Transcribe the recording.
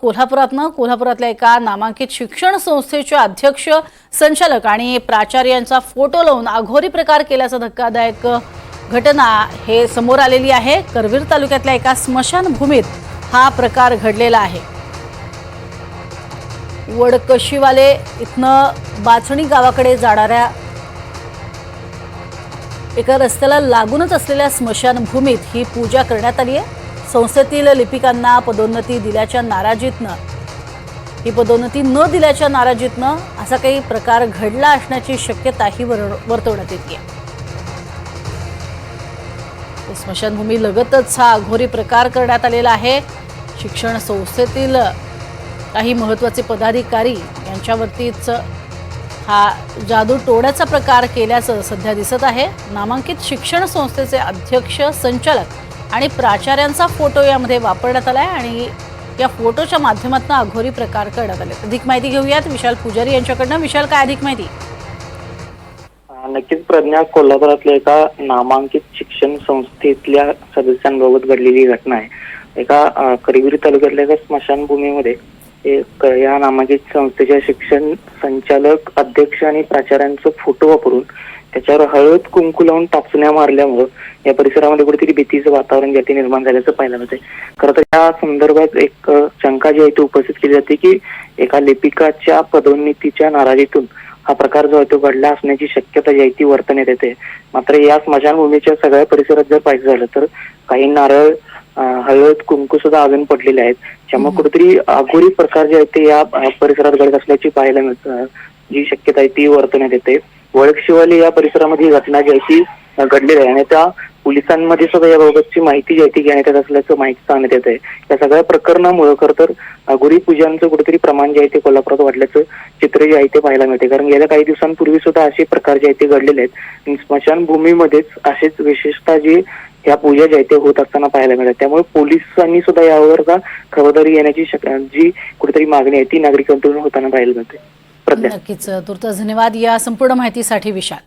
कोल्हापुरातनं कोल्हापुरातल्या एका नामांकित शिक्षण संस्थेचे अध्यक्ष संचालक आणि प्राचार्यांचा फोटो लावून अघोरी प्रकार केल्याचा धक्कादायक घटना हे समोर आलेली आहे. करवीर तालुक्यातल्या एका स्मशानभूमीत हा प्रकार घडलेला आहे. वडकशीवाले इथनं बाचणी गावाकडे जाणाऱ्या एका रस्त्याला लागूनच असलेल्या स्मशानभूमीत ही पूजा करण्यात आली आहे. संस्थेतील लिपिकांना पदोन्नती दिल्याच्या नाराजीतनं. ही पदोन्नती न दिल्याच्या नाराजीतनं असा काही प्रकार घडला असण्याची शक्यताही वर वर्तवण्यात येते. स्मशानभूमी लगतच हा अघोरी प्रकार करण्यात आलेला आहे. शिक्षण संस्थेतील काही महत्त्वाचे पदाधिकारी यांच्यावरतीच हा जादू टोळ्याचा प्रकार केल्याचं सध्या दिसत आहे. नामांकित शिक्षण संस्थेचे अध्यक्ष संचालक आणि प्राचार्यांचा फोटो यामध्ये वापरण्यात आला आहे आणि या फोटोच्या माध्यमातून अघोरी प्रकार करण्यात आले अधिक माहिती घेऊयात. विशाल पुजारी यांच्याकडनं. विशाल काय अधिक माहिती? नक्कीच प्रज्ञा कोल्हापुरातल्या एका नामांकित शिक्षण संस्थेतल्या सदस्यांबाबत घडलेली घटना आहे. एका अ, तालुक्यातल्या एका स्मशानभूमीमध्ये एक या नामांकित संस्थेच्या शिक्षण संचालक अध्यक्ष आणि प्राचार्यांचा फोटो वापरून त्याच्यावर हळद कुंकू लावून टाचण्या मारल्यामुळं या परिसरामध्ये कुठेतरी भीतीचं वातावरण जे निर्माण झाल्याचं पाहायला मिळते खरं तर या संदर्भात एक शंका जी आहे ती उपस्थित केली जाते की एका लेपिकाच्या पदोन्नतीच्या नाराजीतून हा प्रकार जो आहे तो घडला असण्याची शक्यता जी आहे ती वर्तण्यात येते. मात्र या स्मशानभूमीच्या सगळ्या परिसरात जर पाहिजे झालं तर काही नारळ हळद कुंकू सुद्धा अजून पडलेले आहेत. त्यामुळे कुठेतरी अघोरी प्रकार जे आहेत ते या परिसरात घडत असल्याची पाहायला मिळतं जी शक्यता आहे ती वर्तण्यात येते. वळकशिवाली या परिसरामध्ये घटना जी आहे ती घडलेली आहे आणि त्या पोलिसांमध्ये सुद्धा याबाबतची माहिती जी आहे ती घेण्यात येत असल्याचं माहिती सांगण्यात येत आहे या सगळ्या प्रकरणामुळे खरं तर अघोरी पूजांचं कुठेतरी प्रमाण जे आहे ते कोल्हापुरात वाढल्याचं चित्र जे आहे ते पाहायला मिळते कारण गेल्या काही दिवसांपूर्वी सुद्धा असे प्रकार जे आहेत ते घडलेले आहेत स्मशानभूमीमध्येच असेच विशेषतः जे ह्या पूजा ज्या आहेत ते होत असताना पाहायला मिळतात. त्यामुळे पोलिसांनी सुद्धा यावर का खबरदारी येण्याची शक- जी कुठेतरी मागणी आहे ती नागरिकांकडून होताना पाहायला मिळते प्रज्ञा नक्कीच तुर्त धन्यवाद. या संपूर्ण माहितीसाठी विशाल.